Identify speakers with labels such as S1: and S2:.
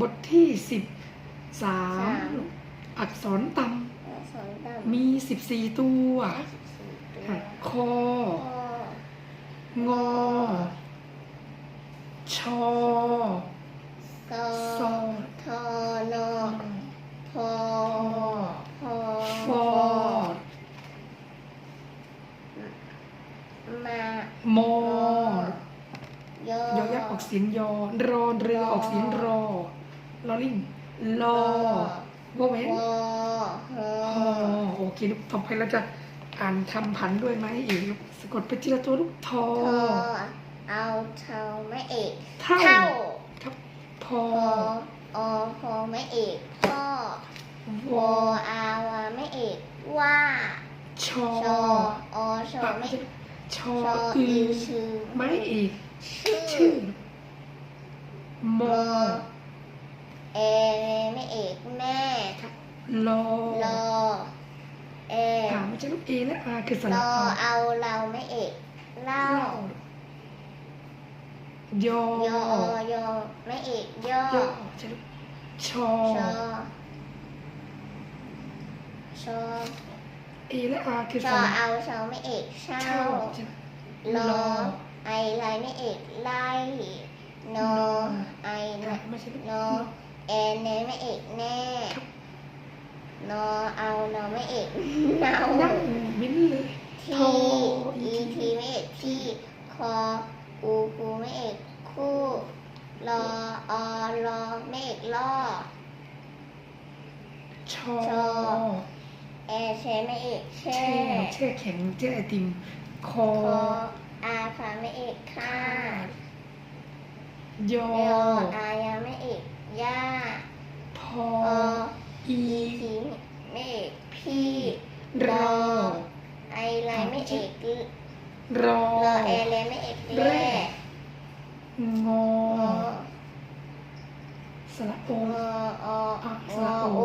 S1: บทที่สิบสา
S2: สามม
S1: อักษรต่
S2: สอนดำ
S1: มีสิบสี่ตัวำ
S2: สี่ตัว
S1: ค่ะคอ
S2: ง
S1: งอชอ
S2: กอ
S1: ซอ
S2: ทอนอพอ
S1: พอ
S2: พอ
S1: ฟอ
S2: มา
S1: มอ
S2: ยอย
S1: อยักษ์ออกเสียงยอรอเรือออกเสียงรอ ลอลิงลอวอแหวน
S2: วอหอ
S1: พอโอเคลูกต่อไปเราจะอ่านคำผันด้วยไหมอีกลูกสะกดไปทีละตัวลูกทอ
S2: ทอเอาเท่าไม่เอก
S1: เท่า
S2: เท่า
S1: ครับพ
S2: พ
S1: อ
S2: ออพอไม่เอกพ่อ
S1: ว
S2: ว
S1: อ
S2: ออาวาไม่เอกว่า
S1: ชอ
S2: ชออชอ
S1: ปะ
S2: ไม่
S1: ชอ
S2: ชอ
S1: อื
S2: อื
S1: อ
S2: อชื่อ
S1: ไม่อีก
S2: ชื่
S1: ชื่อม
S2: ม
S1: อ
S2: อ เอไม่เอกแม่
S1: ครับลอ
S2: รอเอ
S1: อ่าไม่ใช่ลูกเอและอาคือส
S2: ร
S1: ระ
S2: อ
S1: อา
S2: เอาเราไม่เอกเล่า
S1: เล่ายอย
S2: ออยอไม่เอกย่อย
S1: อใช่ลูกชอ
S2: ชอชอ
S1: เอและอาคือ
S2: ช
S1: ส
S2: อ
S1: ระ
S2: เอาชอไม่เอกเช่า
S1: เช่าใช่ไหม
S2: รอไอไรไม่เอกไล่นอไอ
S1: อะไม่ใช่ลูก
S2: นอ แอนเนไม่เอกแน่
S1: ครับ
S2: นอเอานอไม่เอกเนา
S1: นั่งมิ้นเลย
S2: ที
S1: โท
S2: อีทีไม่เอกที่ คออูคูไม่เอกคู่รออรอไม่เอกล่อ
S1: ชอ
S2: ชอแอแชไม่เอกแช่
S1: แช่แช่แข็งแช่ไอติมคอ
S2: คออาคาไม่เอกค่าย
S1: อ
S2: เยออายาไม่เอกย่า
S1: พอ
S2: อ
S1: อี
S2: อีทีไม่เอกพี่
S1: รอ
S2: ไอไรไม่เอก
S1: รอ
S2: รอแอแลไม่เอกแร่
S1: งอ
S2: งอ
S1: สระโอ
S2: งออ
S1: อะ
S2: ง
S1: สระ
S2: อ
S1: โอ
S2: โอ